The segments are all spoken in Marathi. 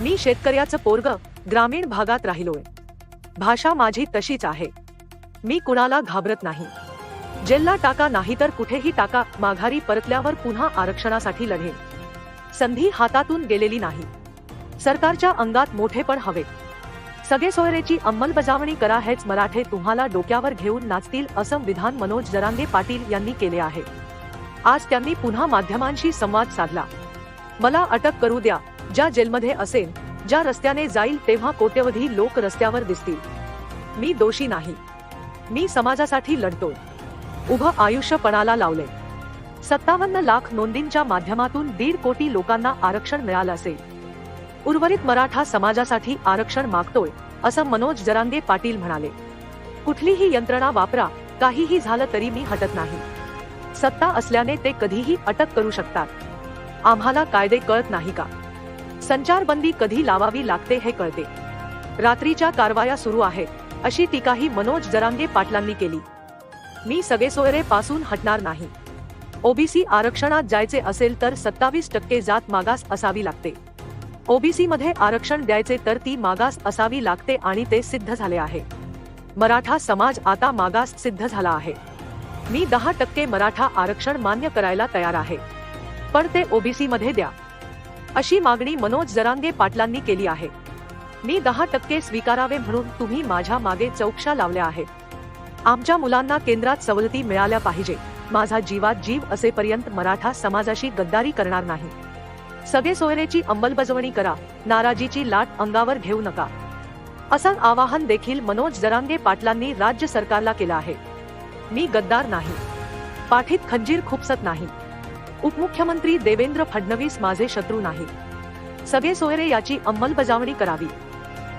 मी शेतकऱ्याचं पोरग ग्रामीण भागात राहिलोय. भाषा माझी तशीच आहे. मी कुणाला घाबरत नाही. जेलला टाका नाही तर कुठेही टाका माघारी परतल्यावर पुन्हा आरक्षणासाठी लढेन. संधी हातातून गेलेली नाही. सरकारच्या अंगात मोठे पण हवे. सगळे सोयरेची अंमलबजावणी करा हेच मराठे तुम्हाला डोक्यावर घेऊन नाचतील असं विधान मनोज जरांगे पाटील यांनी केले आहे. आज त्यांनी पुन्हा माध्यमांशी संवाद साधला. मला अटक करू द्या. ज्या जेलमध्ये असेल ज्या रस्त्याने जाईल तेव्हा कोट्यवधी लोक रस्त्यावर दिसतील. मी दोषी नाही. मी समाजासाठी लढतो. उभं आयुष्य पणाला लावले. सत्तावन्न लाख नोंदींच्या माध्यमातून दीड कोटी लोकांना आरक्षण मिळालं असेल. उर्वरित मराठा समाजासाठी आरक्षण मागतोय असं मनोज जरांगे पाटील म्हणाले. कुठलीही यंत्रणा वापरा काहीही झालं तरी मी हटत नाही. सत्ता असल्याने ते कधीही अटक करू शकतात. आम्हाला कायदे कळत नाही का? संचारबंदी कधी लावावी लागते हे कळते. रात्रीच्या कारवाया सुरू आहेत अशी टीकाही मनोज जरांगे पाटलांनी केली. मी सगळे सोयरे पासून हटणार नाही. ओबीसी आरक्षणात जायचे असेल तर सत्तावीस टक्के जात मागास असावी लागते. ओबीसी मध्ये आरक्षण द्यायचे तर ती मागास असावी लागते आणि ते सिद्ध झाले आहे. मराठा समाज आता मागास सिद्ध झाला आहे. मी दहा टक्के मराठा आरक्षण मान्य करायला तयार आहे. पण ते ओबीसी मध्ये द्या. अशी मागणी मनोज जरांगे पाटलांनी केली आहे. मी दहा टक्के स्वीकारावे म्हणून तुम्ही माझ्या मागे चौकशा लावल्या आहेत आमच्या मुलांना केंद्रात सवलती मिळाल्या पाहिजे. माझा जीवात जीव असेपर्यंत मराठा समाजाशी गद्दारी करणार नाही. सगळे सोयरेची अंमलबजावणी करा. नाराजीची लाट अंगावर घेऊ नका. असं आवाहन देखील मनोज जरांगे पाटलांनी राज्य सरकारला केलं आहे. मी गद्दार नाही. पाठीत खंजीर खुपसत नाही. उपमुख्यमंत्री देवेंद्र फडणवीस माझे शत्रू नाही. सगळे सोयरे याची अंमलबजावणी करावी.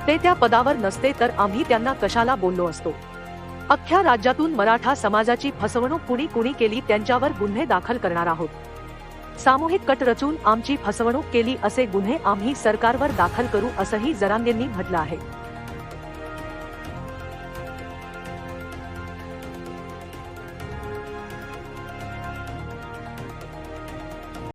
ते त्या पदावर नसते तर आम्ही त्यांना कशाला बोललो असतो? अख्ख्या राज्यातून मराठा समाजाची फसवणूक कुणी कुणी केली त्यांच्यावर गुन्हे दाखल करणार आहोत. सामूहिक कट रचून आमची फसवणूक केली असे गुन्हे आम्ही सरकारवर दाखल करू असंही जरांगेंनी म्हटलं आहे.